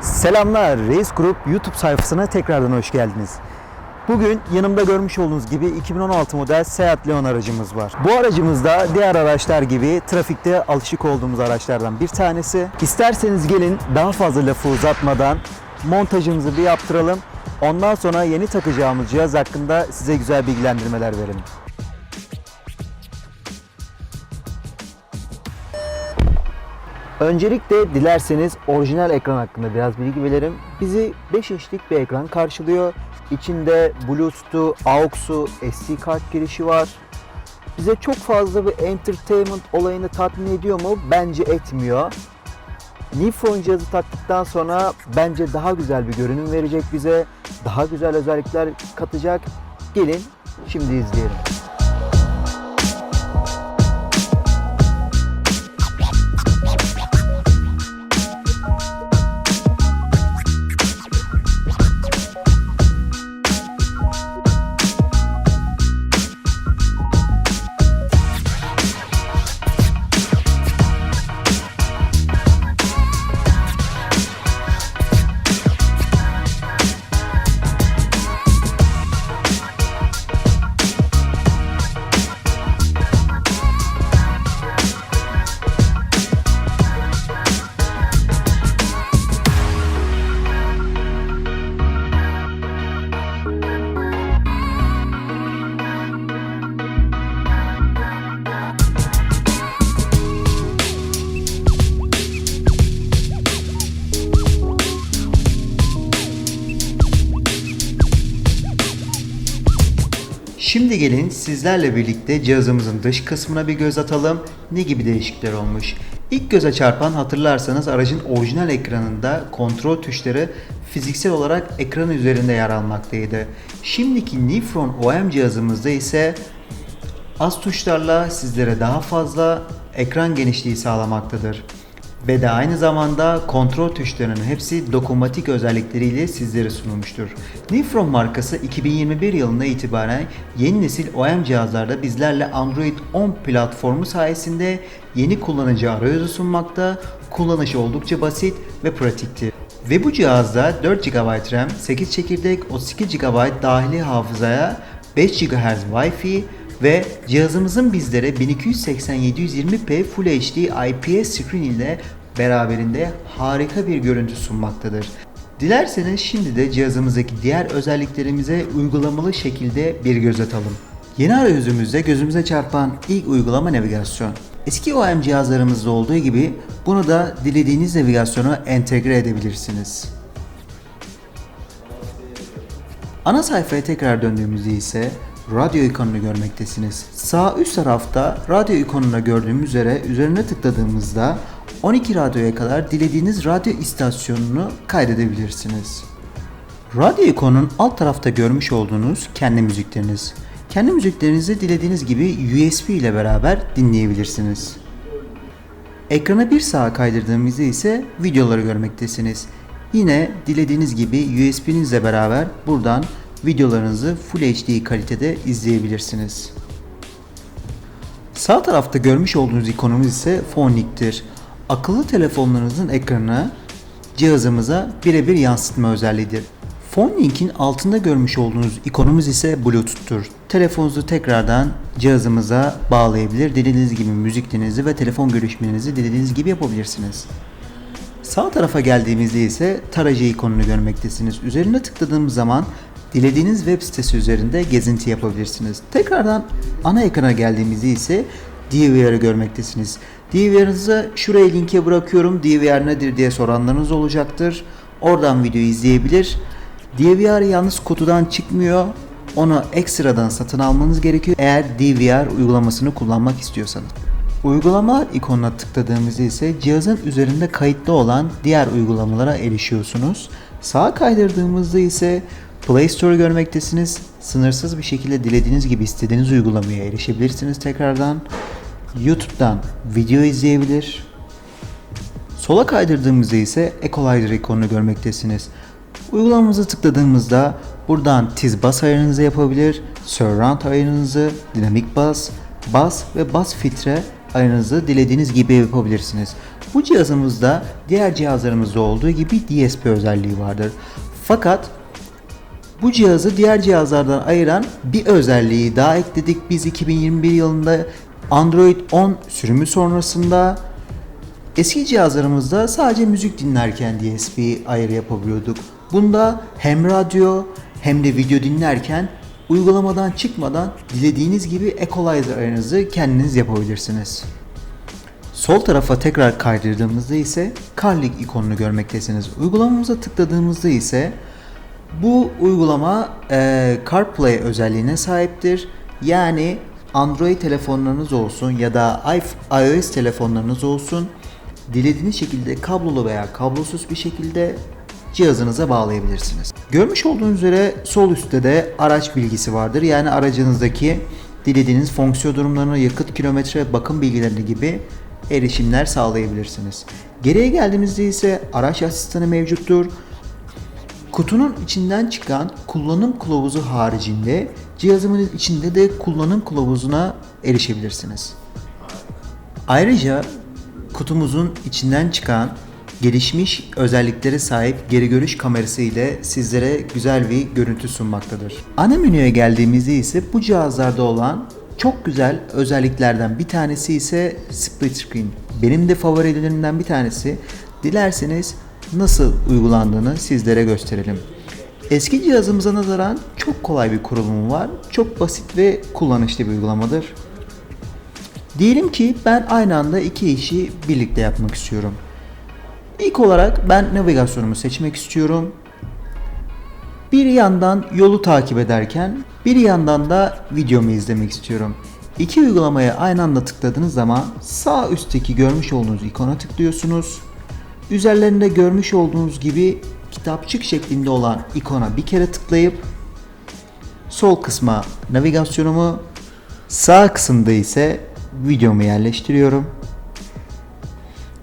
Selamlar Reis Grup YouTube sayfasına tekrardan hoş geldiniz. Bugün yanımda görmüş olduğunuz gibi 2016 model Seat Leon aracımız var. Bu aracımız da diğer araçlar gibi trafikte alışık olduğumuz araçlardan bir tanesi. İsterseniz gelin daha fazla lafı uzatmadan montajımızı bir yaptıralım. Ondan sonra yeni takacağımız cihaz hakkında size güzel bilgilendirmeler verelim. Öncelikle dilerseniz orijinal ekran hakkında biraz bilgi verelim. Bizi 5 inçlik bir ekran karşılıyor. İçinde Bluetooth'u, AUX'u, SD kart girişi var. Bize çok fazla bir entertainment olayını tatmin ediyor mu? Bence etmiyor. Nifon cihazı taktıktan sonra bence daha güzel bir görünüm verecek bize. Daha güzel özellikler katacak. Gelin şimdi izleyelim. Şimdi gelin sizlerle birlikte cihazımızın dış kısmına bir göz atalım. Ne gibi değişiklikler olmuş? İlk göze çarpan hatırlarsanız aracın orijinal ekranında kontrol tuşları fiziksel olarak ekran üzerinde yer almaktaydı. Şimdiki Nifron OM cihazımızda ise az tuşlarla sizlere daha fazla ekran genişliği sağlamaktadır. Ve de aynı zamanda kontrol tuşlarının hepsi dokunmatik özellikleriyle sizlere sunulmuştur. Nifron markası 2021 yılına itibaren yeni nesil OEM cihazlarda bizlerle Android 10 platformu sayesinde yeni kullanıcı arayüzü sunmakta, kullanışı oldukça basit ve pratiktir. Ve bu cihazda 4 GB RAM, 8 çekirdek, 32 GB dahili hafızaya, 5 GHz Wi-Fi ve cihazımızın bizlere 1280-720p Full HD IPS screen ile beraberinde harika bir görüntü sunmaktadır. Dilerseniz şimdi de cihazımızdaki diğer özelliklerimize uygulamalı şekilde bir göz atalım. Yeni arayüzümüzde gözümüze çarpan ilk uygulama navigasyon. Eski OEM cihazlarımızda olduğu gibi bunu da dilediğiniz navigasyona entegre edebilirsiniz. Ana sayfaya tekrar döndüğümüzde ise radyo ikonunu görmektesiniz. Sağ üst tarafta radyo ikonuna gördüğümüz üzere üzerine tıkladığımızda 12 radyoya kadar dilediğiniz radyo istasyonunu kaydedebilirsiniz. Radyo ikonunun alt tarafta görmüş olduğunuz kendi müzikleriniz. Kendi müziklerinizi dilediğiniz gibi USB ile beraber dinleyebilirsiniz. Ekrana bir sağa kaydırdığımızda ise videoları görmektesiniz. Yine dilediğiniz gibi USB'nizle beraber buradan videolarınızı Full HD kalitede izleyebilirsiniz. Sağ tarafta görmüş olduğunuz ikonumuz ise Phonic'tir. Akıllı telefonlarınızın ekranına cihazımıza birebir yansıtma özelliğidir. Phone altında görmüş olduğunuz ikonumuz ise Bluetooth'tur. Telefonunuzu tekrardan cihazımıza bağlayabilir. Dilediğiniz gibi müziklerinizi ve telefon görüşmelerinizi dilediğiniz gibi yapabilirsiniz. Sağ tarafa geldiğimizde ise tarayıcı ikonunu görmektesiniz. Üzerine tıkladığımız zaman dilediğiniz web sitesi üzerinde gezinti yapabilirsiniz. Tekrardan ana ekrana geldiğimizde ise DVR'ı görmektesiniz. DVR'ınızı şuraya linke bırakıyorum. DVR nedir diye soranlarınız olacaktır. Oradan video izleyebilir. DVR yalnız kutudan çıkmıyor. Onu ekstradan satın almanız gerekiyor eğer DVR uygulamasını kullanmak istiyorsanız. Uygulama ikonuna tıkladığımızda ise cihazın üzerinde kayıtlı olan diğer uygulamalara erişiyorsunuz. Sağa kaydırdığımızda ise Play Store görmektesiniz. Sınırsız bir şekilde dilediğiniz gibi istediğiniz uygulamaya erişebilirsiniz tekrardan. YouTube'dan video izleyebilir. Sola kaydırdığımızda ise Equalizer ikonunu görmektesiniz. Uygulamamıza tıkladığımızda buradan tiz bas ayarınızı yapabilir, surround ayarınızı, dinamik bas, bas ve bas filtre ayarınızı dilediğiniz gibi yapabilirsiniz. Bu cihazımızda diğer cihazlarımızda olduğu gibi DSP özelliği vardır. Fakat bu cihazı diğer cihazlardan ayıran bir özelliği daha ekledik biz 2021 yılında Android 10 sürümü sonrasında Eski cihazlarımızda sadece müzik dinlerken DSP ayarı yapabiliyorduk. Bunda hem radyo hem de video dinlerken uygulamadan çıkmadan dilediğiniz gibi equalizer ayarınızı kendiniz yapabilirsiniz. Sol tarafa tekrar kaydırdığımızda ise CarLink ikonunu görmektesiniz. Uygulamamıza tıkladığımızda ise bu uygulama e, CarPlay özelliğine sahiptir. Yani Android telefonlarınız olsun ya da iOS telefonlarınız olsun dilediğiniz şekilde kablolu veya kablosuz bir şekilde cihazınıza bağlayabilirsiniz. Görmüş olduğunuz üzere sol üstte de araç bilgisi vardır. Yani aracınızdaki dilediğiniz fonksiyon durumlarına, yakıt kilometre, bakım bilgilerini gibi erişimler sağlayabilirsiniz. Geriye geldiğimizde ise araç asistanı mevcuttur. Kutunun içinden çıkan kullanım kılavuzu haricinde cihazımın içinde de kullanım kılavuzuna erişebilirsiniz. Ayrıca kutumuzun içinden çıkan gelişmiş özelliklere sahip geri görüş kamerası ile sizlere güzel bir görüntü sunmaktadır. Ana menüye geldiğimizde ise bu cihazlarda olan çok güzel özelliklerden bir tanesi ise split screen. Benim de favorilerimden bir tanesi. Dilerseniz nasıl uygulandığını sizlere gösterelim. Eski cihazımıza nazaran çok kolay bir kurulumu var. Çok basit ve kullanışlı bir uygulamadır. Diyelim ki ben aynı anda iki işi birlikte yapmak istiyorum. İlk olarak ben navigasyonumu seçmek istiyorum. Bir yandan yolu takip ederken bir yandan da videomu izlemek istiyorum. İki uygulamaya aynı anda tıkladığınız zaman sağ üstteki görmüş olduğunuz ikona tıklıyorsunuz. Üzerlerinde görmüş olduğunuz gibi kitapçık şeklinde olan ikona bir kere tıklayıp sol kısma navigasyonumu, sağ kısımda ise videomu yerleştiriyorum.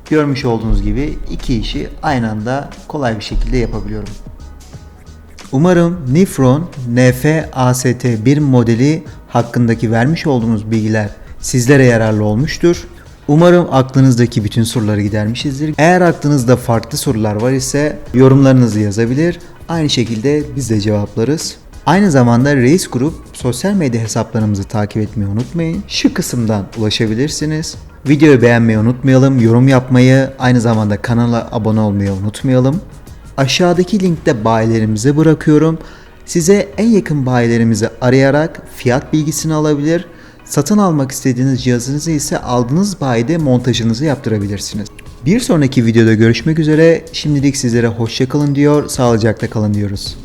Görmüş olduğunuz gibi iki işi aynı anda kolay bir şekilde yapabiliyorum. Umarım Nifron NF-AST1 modeli hakkındaki vermiş olduğumuz bilgiler sizlere yararlı olmuştur. Umarım aklınızdaki bütün soruları gidermişizdir. Eğer aklınızda farklı sorular var ise yorumlarınızı yazabilir. Aynı şekilde biz de cevaplarız. Aynı zamanda Reis Grup sosyal medya hesaplarımızı takip etmeyi unutmayın. Şu kısımdan ulaşabilirsiniz. Videoyu beğenmeyi unutmayalım, yorum yapmayı, aynı zamanda kanala abone olmayı unutmayalım. Aşağıdaki linkte bayilerimize bırakıyorum. Size en yakın bayilerimizi arayarak fiyat bilgisini alabilir. Satın almak istediğiniz cihazınızı ise aldığınız bayide montajınızı yaptırabilirsiniz. Bir sonraki videoda görüşmek üzere. Şimdilik sizlere hoşçakalın diyor, sağlıcakla kalın diyoruz.